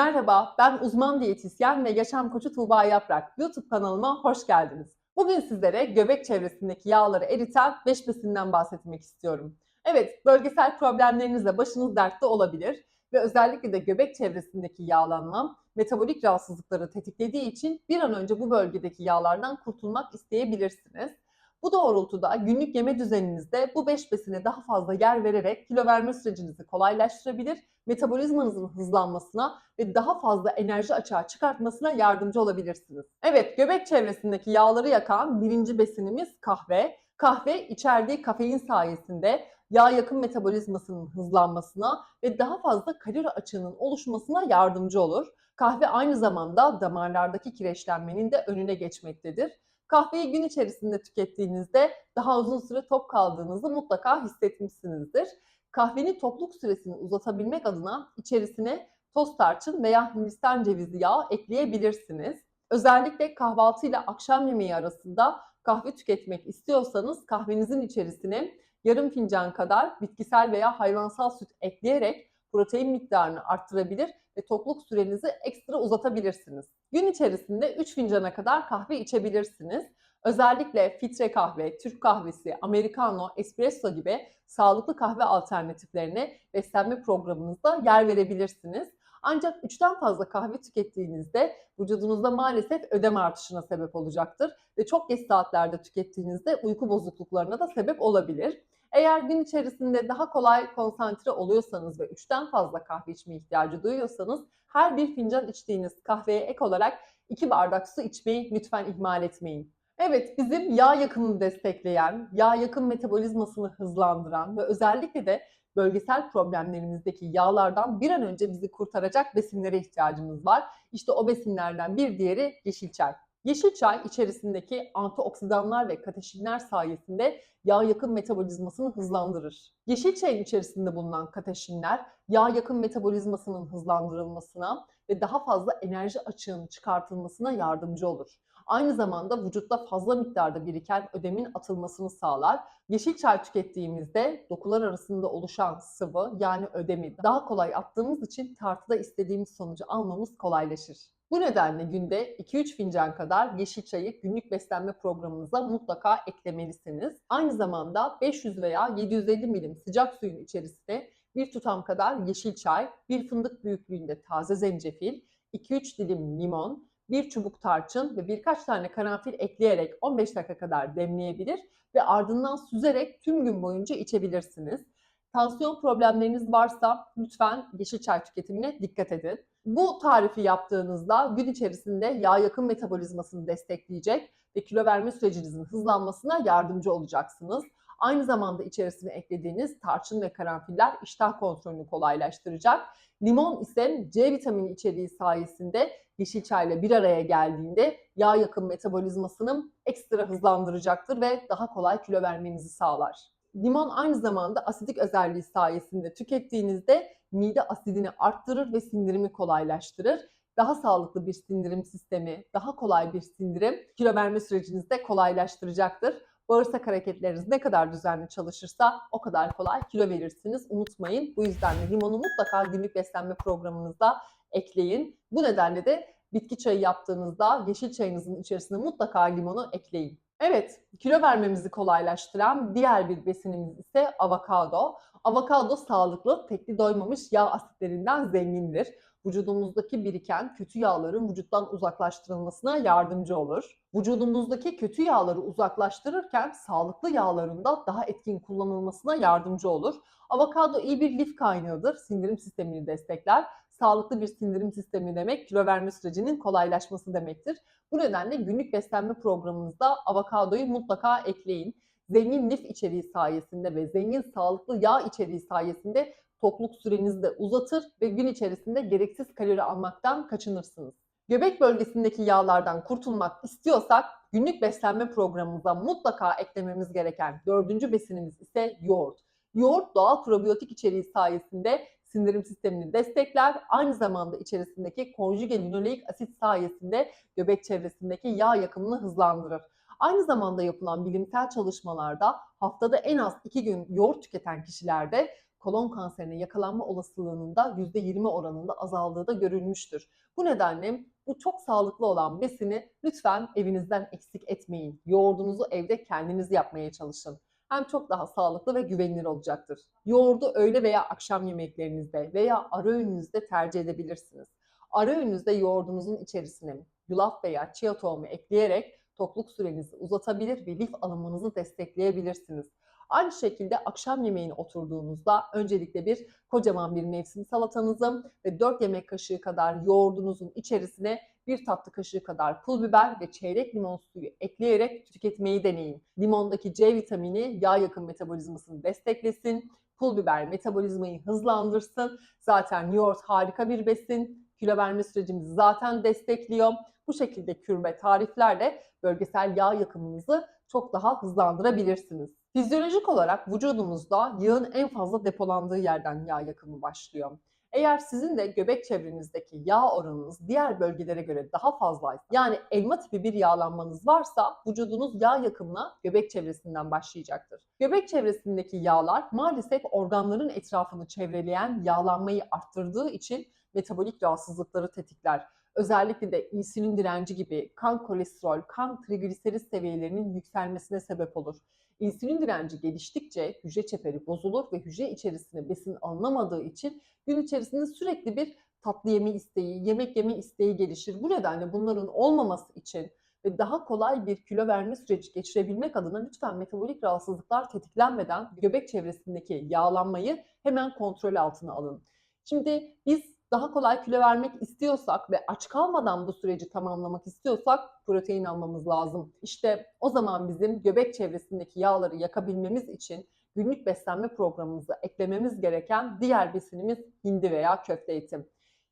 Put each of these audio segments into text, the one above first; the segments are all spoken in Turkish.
Merhaba, ben uzman diyetisyen ve yaşam koçu Tuğba Yaprak. YouTube kanalıma hoş geldiniz. Bugün sizlere göbek çevresindeki yağları eriten 5 besinden bahsetmek istiyorum. Evet, bölgesel problemlerinizle başınız dertte olabilir ve özellikle de göbek çevresindeki yağlanma metabolik rahatsızlıkları tetiklediği için bir an önce bu bölgedeki yağlardan kurtulmak isteyebilirsiniz. Bu doğrultuda günlük yeme düzeninizde bu 5 besine daha fazla yer vererek kilo verme sürecinizi kolaylaştırabilir, metabolizmanızın hızlanmasına ve daha fazla enerji açığa çıkartmasına yardımcı olabilirsiniz. Evet, göbek çevresindeki yağları yakan birinci besinimiz kahve. Kahve içerdiği kafein sayesinde yağ yakın metabolizmasının hızlanmasına ve daha fazla kalori açığının oluşmasına yardımcı olur. Kahve aynı zamanda damarlardaki kireçlenmenin de önüne geçmektedir. Kahveyi gün içerisinde tükettiğinizde daha uzun süre tok kaldığınızı mutlaka hissetmişsinizdir. Kahvenin tokluk süresini uzatabilmek adına içerisine toz tarçın veya hindistan cevizi yağı ekleyebilirsiniz. Özellikle kahvaltı ile akşam yemeği arasında kahve tüketmek istiyorsanız kahvenizin içerisine yarım fincan kadar bitkisel veya hayvansal süt ekleyerek protein miktarını arttırabilir ve tokluk sürenizi ekstra uzatabilirsiniz. Gün içerisinde 3 fincana kadar kahve içebilirsiniz. Özellikle filtre kahve, Türk kahvesi, americano, espresso gibi sağlıklı kahve alternatiflerine beslenme programınızda yer verebilirsiniz. Ancak 3'ten fazla kahve tükettiğinizde vücudunuzda maalesef ödem artışına sebep olacaktır ve çok geç saatlerde tükettiğinizde uyku bozukluklarına da sebep olabilir. Eğer gün içerisinde daha kolay konsantre oluyorsanız ve 3'ten fazla kahve içme ihtiyacı duyuyorsanız her bir fincan içtiğiniz kahveye ek olarak 2 bardak su içmeyi lütfen ihmal etmeyin. Evet, bizim yağ yakımını destekleyen, yağ yakım metabolizmasını hızlandıran ve özellikle de bölgesel problemlerimizdeki yağlardan bir an önce bizi kurtaracak besinlere ihtiyacımız var. İşte o besinlerden bir diğeri yeşil çay. Yeşil çay içerisindeki antioksidanlar ve kateşinler sayesinde yağ yakın metabolizmasını hızlandırır. Yeşil çayın içerisinde bulunan kateşinler yağ yakın metabolizmasının hızlandırılmasına ve daha fazla enerji açığının çıkartılmasına yardımcı olur. Aynı zamanda vücutta fazla miktarda biriken ödemin atılmasını sağlar. Yeşil çay tükettiğimizde dokular arasında oluşan sıvı yani ödemi daha kolay attığımız için tartıda istediğimiz sonucu almamız kolaylaşır. Bu nedenle günde 2-3 fincan kadar yeşil çayı günlük beslenme programınıza mutlaka eklemelisiniz. Aynı zamanda 500 veya 750 milim sıcak suyun içerisine bir tutam kadar yeşil çay, bir fındık büyüklüğünde taze zencefil, 2-3 dilim limon, bir çubuk tarçın ve birkaç tane karanfil ekleyerek 15 dakika kadar demleyebilir ve ardından süzerek tüm gün boyunca içebilirsiniz. Tansiyon problemleriniz varsa lütfen yeşil çay tüketimine dikkat edin. Bu tarifi yaptığınızda gün içerisinde yağ yakın metabolizmasını destekleyecek ve kilo verme sürecinizin hızlanmasına yardımcı olacaksınız. Aynı zamanda içerisine eklediğiniz tarçın ve karanfiller iştah kontrolünü kolaylaştıracak. Limon ise C vitamini içeriği sayesinde yeşil çayla bir araya geldiğinde yağ yakın metabolizmasını ekstra hızlandıracaktır ve daha kolay kilo vermenizi sağlar. Limon aynı zamanda asidik özelliği sayesinde tükettiğinizde mide asidini arttırır ve sindirimi kolaylaştırır. Daha sağlıklı bir sindirim sistemi, daha kolay bir sindirim kilo verme sürecinizi de kolaylaştıracaktır. Bağırsak hareketleriniz ne kadar düzenli çalışırsa o kadar kolay kilo verirsiniz. Unutmayın. Bu yüzden de limonu mutlaka günlük beslenme programınızda ekleyin. Bu nedenle de bitki çayı yaptığınızda yeşil çayınızın içerisine mutlaka limonu ekleyin. Evet, kilo vermemizi kolaylaştıran diğer bir besinimiz ise avokado. Avokado sağlıklı, tekli doymamış yağ asitlerinden zengindir. Vücudumuzdaki biriken kötü yağların vücuttan uzaklaştırılmasına yardımcı olur. Vücudumuzdaki kötü yağları uzaklaştırırken sağlıklı yağların da daha etkin kullanılmasına yardımcı olur. Avokado iyi bir lif kaynağıdır, sindirim sistemini destekler. Sağlıklı bir sindirim sistemi demek kilo verme sürecinin kolaylaşması demektir. Bu nedenle günlük beslenme programınızda avokadoyu mutlaka ekleyin. Zengin lif içeriği sayesinde ve zengin sağlıklı yağ içeriği sayesinde tokluk sürenizi de uzatır ve gün içerisinde gereksiz kalori almaktan kaçınırsınız. Göbek bölgesindeki yağlardan kurtulmak istiyorsak günlük beslenme programımıza mutlaka eklememiz gereken dördüncü besinimiz ise yoğurt. Yoğurt doğal probiyotik içeriği sayesinde sindirim sistemini destekler. Aynı zamanda içerisindeki konjüge linoleik asit sayesinde göbek çevresindeki yağ yakımını hızlandırır. Aynı zamanda yapılan bilimsel çalışmalarda haftada en az 2 gün yoğurt tüketen kişilerde kolon kanserine yakalanma olasılığının da %20 oranında azaldığı da görülmüştür. Bu nedenle bu çok sağlıklı olan besini lütfen evinizden eksik etmeyin. Yoğurdunuzu evde kendiniz yapmaya çalışın. Hem çok daha sağlıklı ve güvenilir olacaktır. Yoğurdu öğle veya akşam yemeklerinizde veya ara öğününüzde tercih edebilirsiniz. Ara öğününüzde yoğurdunuzun içerisine yulaf veya chia tohumu ekleyerek tokluk sürenizi uzatabilir ve lif alımınızı destekleyebilirsiniz. Aynı şekilde akşam yemeğine oturduğunuzda öncelikle bir kocaman bir mevsim salatanızı ve 4 yemek kaşığı kadar yoğurdunuzun içerisine bir tatlı kaşığı kadar pul biber ve çeyrek limon suyu ekleyerek tüketmeyi deneyin. Limondaki C vitamini yağ yakın metabolizmasını desteklesin. Pul biber metabolizmayı hızlandırsın. Zaten yoğurt harika bir besin. Kilo verme sürecimizi zaten destekliyor. Bu şekilde kür ve tariflerle bölgesel yağ yakımınızı çok daha hızlandırabilirsiniz. Fizyolojik olarak vücudumuzda yağın en fazla depolandığı yerden yağ yakımı başlıyor. Eğer sizin de göbek çevrenizdeki yağ oranınız diğer bölgelere göre daha fazlaysa, yani elma tipi bir yağlanmanız varsa vücudunuz yağ yakımına göbek çevresinden başlayacaktır. Göbek çevresindeki yağlar maalesef organların etrafını çevreleyen yağlanmayı arttırdığı için metabolik rahatsızlıkları tetikler. Özellikle de insülin direnci gibi kan kolesterol, kan trigliserit seviyelerinin yükselmesine sebep olur. İnsülin direnci geliştikçe hücre çeperi bozulur ve hücre içerisine besin alınamadığı için gün içerisinde sürekli bir tatlı yeme isteği, yemek yeme isteği gelişir. Bu nedenle bunların olmaması için ve daha kolay bir kilo verme süreci geçirebilmek adına lütfen metabolik rahatsızlıklar tetiklenmeden göbek çevresindeki yağlanmayı hemen kontrol altına alın. Şimdi biz daha kolay kilo vermek istiyorsak ve aç kalmadan bu süreci tamamlamak istiyorsak protein almamız lazım. İşte o zaman bizim göbek çevresindeki yağları yakabilmemiz için günlük beslenme programımıza eklememiz gereken diğer besinimiz hindi veya köfte eti.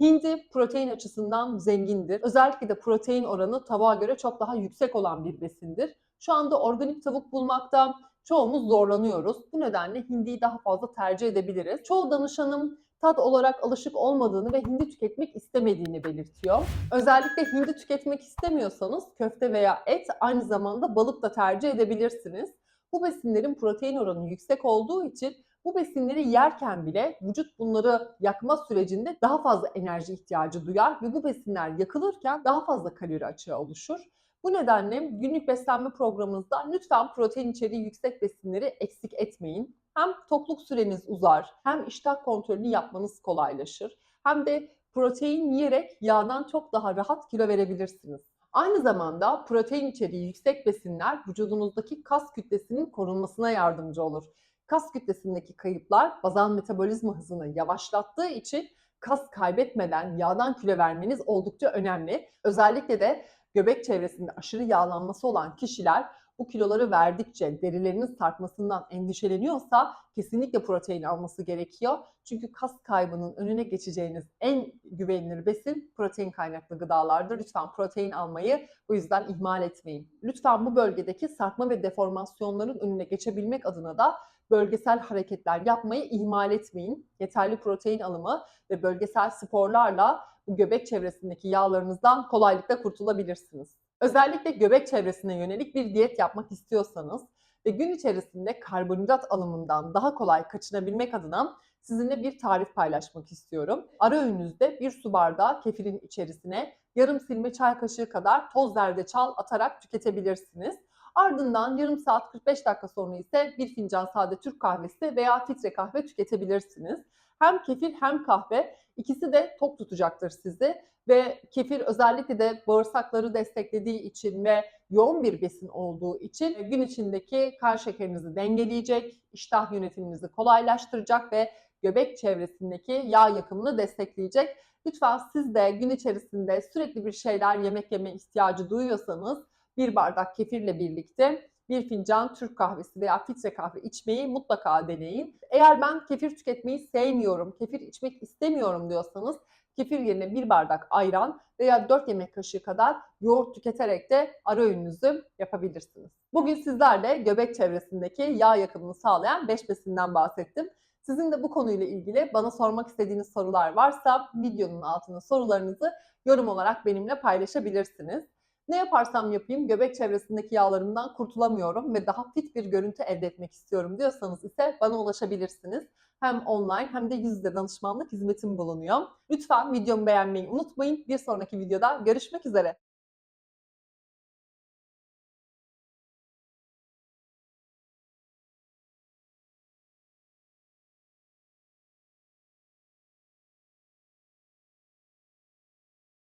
Hindi protein açısından zengindir. Özellikle de protein oranı tavuğa göre çok daha yüksek olan bir besindir. Şu anda organik tavuk bulmakta çoğumuz zorlanıyoruz. Bu nedenle hindiyi daha fazla tercih edebiliriz. Çoğu danışanım tat olarak alışık olmadığını ve hindi tüketmek istemediğini belirtiyor. Özellikle hindi tüketmek istemiyorsanız köfte veya et aynı zamanda balık da tercih edebilirsiniz. Bu besinlerin protein oranı yüksek olduğu için bu besinleri yerken bile vücut bunları yakma sürecinde daha fazla enerji ihtiyacı duyar ve bu besinler yakılırken daha fazla kalori açığı oluşur. Bu nedenle günlük beslenme programınızda lütfen protein içeriği yüksek besinleri eksik etmeyin. Hem tokluk süreniz uzar, hem iştah kontrolünü yapmanız kolaylaşır, hem de protein yiyerek yağdan çok daha rahat kilo verebilirsiniz. Aynı zamanda protein içeriği yüksek besinler vücudunuzdaki kas kütlesinin korunmasına yardımcı olur. Kas kütlesindeki kayıplar bazal metabolizma hızını yavaşlattığı için kas kaybetmeden yağdan kilo vermeniz oldukça önemli. Özellikle de göbek çevresinde aşırı yağlanması olan kişiler bu kiloları verdikçe derilerinin sarkmasından endişeleniyorsa kesinlikle protein alması gerekiyor. Çünkü kas kaybının önüne geçeceğiniz en güvenilir besin protein kaynaklı gıdalardır. Lütfen protein almayı bu yüzden ihmal etmeyin. Lütfen bu bölgedeki sarkma ve deformasyonların önüne geçebilmek adına da bölgesel hareketler yapmayı ihmal etmeyin. Yeterli protein alımı ve bölgesel sporlarla bu göbek çevresindeki yağlarınızdan kolaylıkla kurtulabilirsiniz. Özellikle göbek çevresine yönelik bir diyet yapmak istiyorsanız ve gün içerisinde karbonhidrat alımından daha kolay kaçınabilmek adına sizinle bir tarif paylaşmak istiyorum. Ara öğününüzde bir su bardağı kefirin içerisine yarım silme çay kaşığı kadar toz zerdeçal atarak tüketebilirsiniz. Ardından yarım saat 45 dakika sonra ise bir fincan sade Türk kahvesi veya filtre kahve tüketebilirsiniz. Hem kefir hem kahve ikisi de tok tutacaktır sizi ve kefir özellikle de bağırsakları desteklediği için ve yoğun bir besin olduğu için gün içindeki kan şekerinizi dengeleyecek, iştah yönetiminizi kolaylaştıracak ve göbek çevresindeki yağ yakımını destekleyecek. Lütfen siz de gün içerisinde sürekli bir şeyler yemek yeme ihtiyacı duyuyorsanız bir bardak kefirle birlikte bir fincan Türk kahvesi veya filtre kahve içmeyi mutlaka deneyin. Eğer ben kefir tüketmeyi sevmiyorum, kefir içmek istemiyorum diyorsanız kefir yerine bir bardak ayran veya 4 yemek kaşığı kadar yoğurt tüketerek de ara öğününüzü yapabilirsiniz. Bugün sizlerle göbek çevresindeki yağ yakımını sağlayan 5 besinden bahsettim. Sizin de bu konuyla ilgili bana sormak istediğiniz sorular varsa videonun altına sorularınızı yorum olarak benimle paylaşabilirsiniz. Ne yaparsam yapayım göbek çevresindeki yağlarımdan kurtulamıyorum ve daha fit bir görüntü elde etmek istiyorum diyorsanız ise bana ulaşabilirsiniz. Hem online hem de yüz yüze danışmanlık hizmetim bulunuyor. Lütfen videomu beğenmeyi unutmayın. Bir sonraki videoda görüşmek üzere.